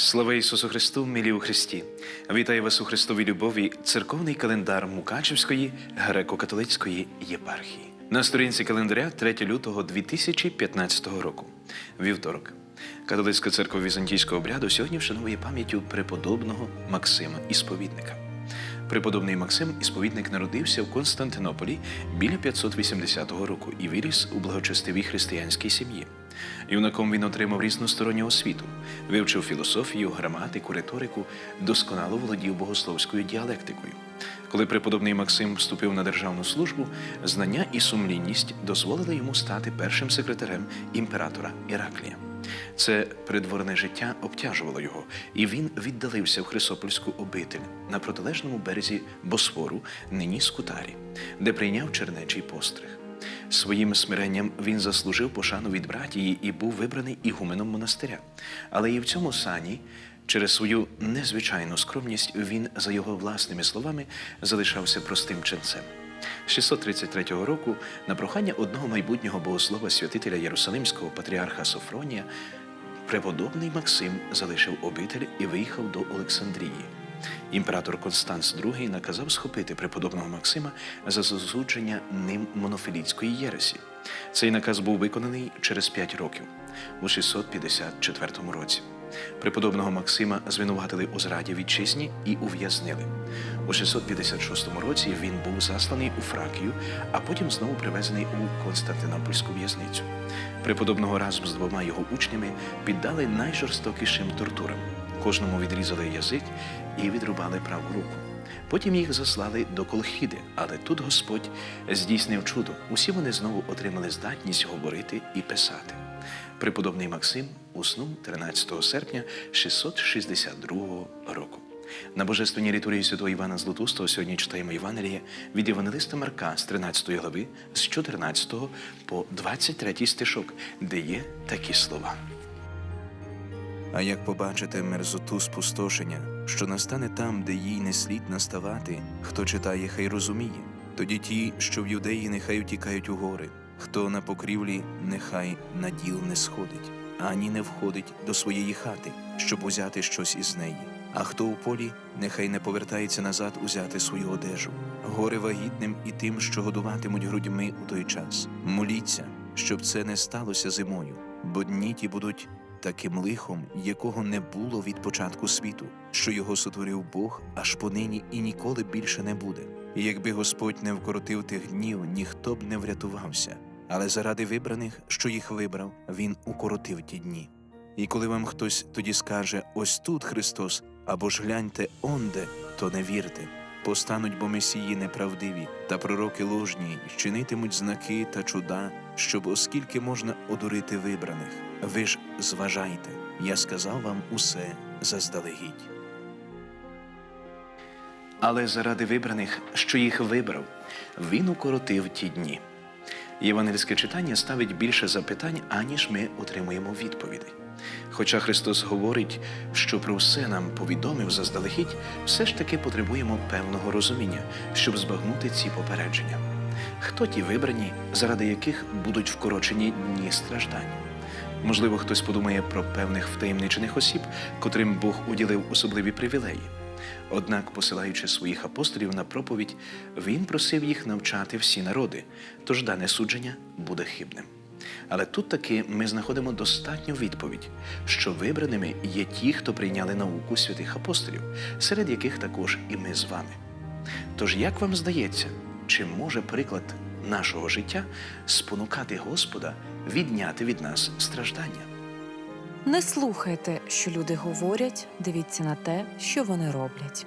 Слава Ісусу Христу, милі у Христі! Вітаю вас у Христовій любові, церковний календар Мукачевської греко-католицької єпархії. На сторінці календаря 3 лютого 2015 року. Вівторок. Католицька церква візантійського обряду сьогодні вшановує пам'яттю преподобного Максима Ісповідника. Преподобний Максим Ісповідник народився в Константинополі біля 580 року і виріс у благочестивій християнській сім'ї. Юнаком він отримав різносторонню освіту, вивчив філософію, граматику, риторику, досконало володів богословською діалектикою. Коли преподобний Максим вступив на державну службу, знання і сумлінність дозволили йому стати першим секретарем імператора Іраклія. Це придворне життя обтяжувало його, і він віддалився в Хрисопольську обитель на протилежному березі Босфору, нині Скутарі, де прийняв чернечий постриг. Своїм смиренням він заслужив пошану від братії і був вибраний ігуменом монастиря. Але і в цьому сані, через свою незвичайну скромність, він, за його власними словами, залишався простим ченцем. З 633 року на прохання одного майбутнього богослова святителя Єрусалимського патріарха Софронія преподобний Максим залишив обитель і виїхав до Олександрії. Імператор Констанс II наказав схопити преподобного Максима за засудження ним монофілітської єресі. Цей наказ був виконаний через п'ять років у 654 році. Преподобного Максима звинуватили у зраді вітчизні і ув'язнили. У 656 році він був засланий у Фракію, а потім знову привезений у Константинопольську в'язницю. Преподобного разом з двома його учнями піддали найжорстокішим тортурам. Кожному відрізали язик і відрубали праву руку. Потім їх заслали до Колхіди, але тут Господь здійснив чудо. Усі вони знову отримали здатність говорити і писати. Преподобний Максим уснув 13 серпня 662 року. На божественній літургії святого Івана Златустого сьогодні читаємо Євангеліє від Євангелиста Марка з 13 глави, з 14 по 23 стишок, де є такі слова. А як побачите мерзоту спустошення, що настане там, де їй не слід наставати, хто читає, хай розуміє. Тоді ті, що в юдеї, нехай втікають у гори, хто на покрівлі, нехай на діл не сходить, ані не входить до своєї хати, щоб узяти щось із неї. А хто у полі, нехай не повертається назад узяти свою одежу. Горе вагітним і тим, що годуватимуть грудьми у той час. Моліться, щоб це не сталося зимою, бо дні ті будуть таким лихом, якого не було від початку світу, що його сотворив Бог аж понині і ніколи більше не буде. І якби Господь не вкоротив тих днів, ніхто б не врятувався. Але заради вибраних, що їх вибрав, він укоротив ті дні. І коли вам хтось тоді скаже ось тут Христос, або ж гляньте онде, то не вірте. Постануть бо месії неправдиві та пророки ложні, чинитимуть знаки та чуда, щоб оскільки можна одурити вибраних. Ви ж зважайте, я сказав вам усе заздалегідь. Але заради вибраних, що їх вибрав, він укоротив ті дні. Євангельське читання ставить більше запитань, аніж ми отримуємо відповідей. Хоча Христос говорить, що про все нам повідомив заздалегідь, все ж таки потребуємо певного розуміння, щоб збагнути ці попередження. Хто ті вибрані, заради яких будуть вкорочені дні страждань? Можливо, хтось подумає про певних втаємничених осіб, котрим Бог уділив особливі привілеї. Однак, посилаючи своїх апостолів на проповідь, він просив їх навчати всі народи, тож дане судження буде хибним. Але тут таки ми знаходимо достатню відповідь, що вибраними є ті, хто прийняли науку святих апостолів, серед яких також і ми з вами. Тож, як вам здається, чи може приклад нашого життя спонукати Господа відняти від нас страждання? Не слухайте, що люди говорять, дивіться на те, що вони роблять.